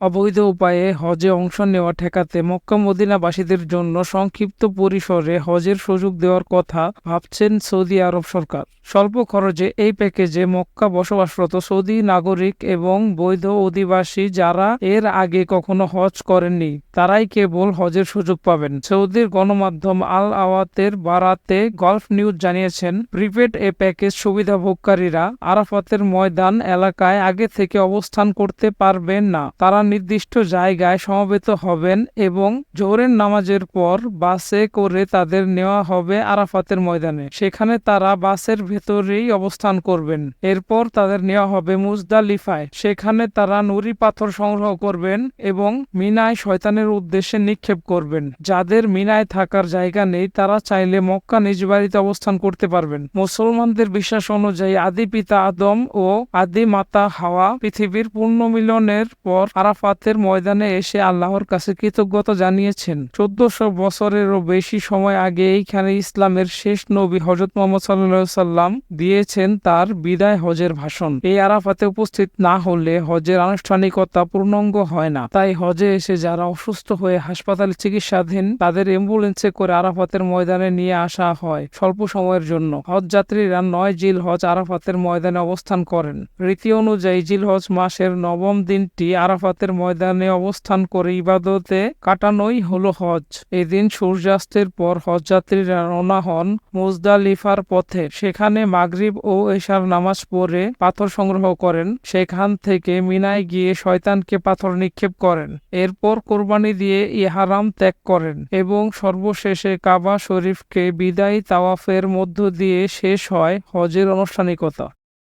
অবৈধ উপায়ে হজে অংশ নেওয়া ঠেকাতে মক্কা মদিনাবাসীদের জন্য সংক্ষিপ্ত পরিসরে হজের সুযোগ দেওয়ার কথা ভাবছেন সৌদি আরব সরকার। স্বল্প খরচে এই প্যাকেজে মক্কা বসবাসরত সৌদি নাগরিক এবং বৈধ অধিবাসী যারা এর আগে কখনো হজ করেননি, তারাই কেবল হজের সুযোগ পাবেন। সৌদির গণমাধ্যম আল আওয়াতের বারাতে গলফ নিউজ জানিয়েছেন, প্রিপেড এ প্যাকেজ সুবিধাভোগকারীরা আরাফাতের ময়দান এলাকায় আগে থেকে অবস্থান করতে পারবেন না। তারা নির্দিষ্ট জায়গায় সমবেত হবেন এবং জোহরের নামাজের পর বাসে করে তাদের নেওয়া হবে আরাফাতের ময়দানে। সেখানে তারা বাসের ভেতরেই অবস্থান করবেন। এরপর তাদের নেওয়া হবে মুজদালিফায়। সেখানে তারা নুড়ি পাথর সংগ্রহ করবেন এবং মিনায় শয়তানের উদ্দেশ্যে নিক্ষেপ করবেন। যাদের মিনায় থাকার জায়গা নেই, তারা চাইলে মক্কা নিজ বাড়িতে অবস্থান করতে পারবেন। মুসলমানদের বিশ্বাস অনুযায়ী আদি পিতা আদম ও আদি মাতা হাওয়া পৃথিবীর পূর্ণ মিলনের পর আরাফাতের ময়দানে এসে আল্লাহর কাছে কৃতজ্ঞতা জানিয়েছেন। চোদ্দশো বছরেরও বেশি সময় আগে এইখানে ইসলামের শেষ নবী হজরত মোহাম্মদ সাল্লাহ সাল্লাম দিয়েছেন তার বিদায় হজের ভাষণ। এই আরাফাতে উপস্থিত না হলে হজের আনুষ্ঠানিকতা পূর্ণাঙ্গ হয় না। তাই হজে এসে যারা অসুস্থ হয়ে হাসপাতালে চিকিৎসাধীন, তাদের অ্যাম্বুলেন্সে করে আরাফাতের ময়দানে নিয়ে আসা হয় স্বল্প সময়ের জন্য। হজ যাত্রীরা নয় জিল হজ আরাফাতের ময়দানে অবস্থান করেন। রীতি অনুযায়ী জিল হজ মাসের নবম দিনটি আরাফাতের ময়দানে অবস্থান করে ইবাদতে কাটানোই হলো হজ। এদিন সূর্যাস্তের পর হজ যাত্রীরা রওনা হন মুজদালিফার পথে। সেখানে মাগরিব ও এশার নামাজ পড়ে পাথর সংগ্রহ করেন। সেখান থেকে মিনায় গিয়ে শয়তানকে পাথর নিক্ষেপ করেন। এরপর কোরবানি দিয়ে ইহারাম ত্যাগ করেন এবং সর্বশেষে কাবা শরীফকে বিদায়ী তাওয়াফের মধ্য দিয়ে শেষ হয় হজের আনুষ্ঠানিকতা।